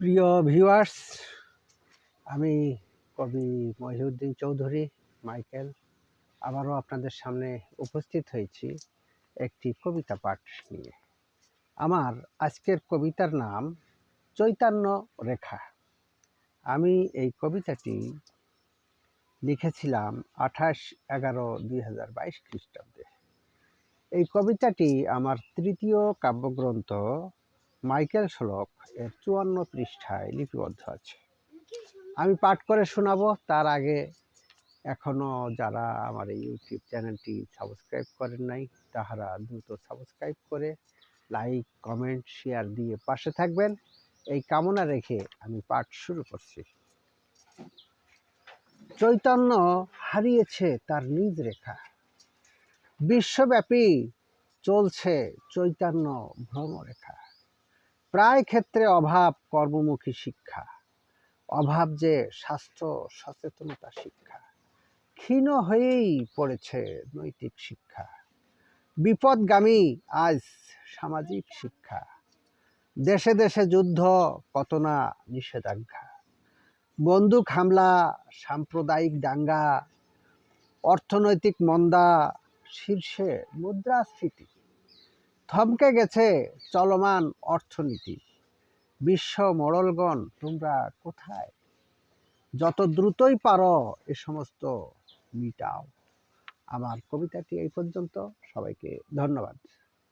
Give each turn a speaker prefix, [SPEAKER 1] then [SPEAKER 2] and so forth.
[SPEAKER 1] প্রিয় ভিউয়ার্স আমি কবি মহিউদ্দিন চৌধুরী, মাইকেল। আবারও আপনাদের সামনে উপস্থিত হয়েছি একটি কবিতা পাঠ নিয়ে। আমার আজকের কবিতার নাম চৈতন্য রেখা। আমি এই কবিতাটি লিখেছিলাম আঠাশ এগারো দুই হাজার বাইশ খ্রিস্টাব্দে। এই কবিতাটি আমার তৃতীয় কাব্যগ্রন্থ মাইকেল শ্লোক এর চুয়ান্ন পৃষ্ঠায় লিপিবদ্ধ আছে। আমি পাঠ করে শোনাবো, তার আগে এখনও যারা আমার এই ইউটিউব চ্যানেলটি সাবস্ক্রাইব করেন নাই, তাহারা দ্রুত সাবস্ক্রাইব করে লাইক, কমেন্ট, শেয়ার দিয়ে পাশে থাকবেন। এই কামনা রেখে আমি পাঠ শুরু করছি। চৈতন্য হারিয়েছে তার নিজ রেখা। বিশ্বব্যাপী চলছে চৈতন্য ভ্রমরেখা। প্রায় ক্ষেত্রে অভাব কর্মমুখী শিক্ষা। অভাব যে স্বাস্থ্য সচেতনতা শিক্ষা। ক্ষীণ হয়েই পড়েছে নৈতিক শিক্ষা। বিপদগামী আজ সামাজিক শিক্ষা। দেশে দেশে যুদ্ধ কত না নিষেধাজ্ঞা। বন্দুক হামলা, সাম্প্রদায়িক দাঙ্গা, অর্থনৈতিক মন্দা, শীর্ষে মুদ্রাস্ফীতি। থমকে গেছে চলমান অর্থনীতি। বিশ্ব মোড়লগণ, তোমরা কোথায়? যত দ্রুতই পারো এ সমস্ত মিটাও। আমার কবিতাটি এই পর্যন্ত। সবাইকে ধন্যবাদ।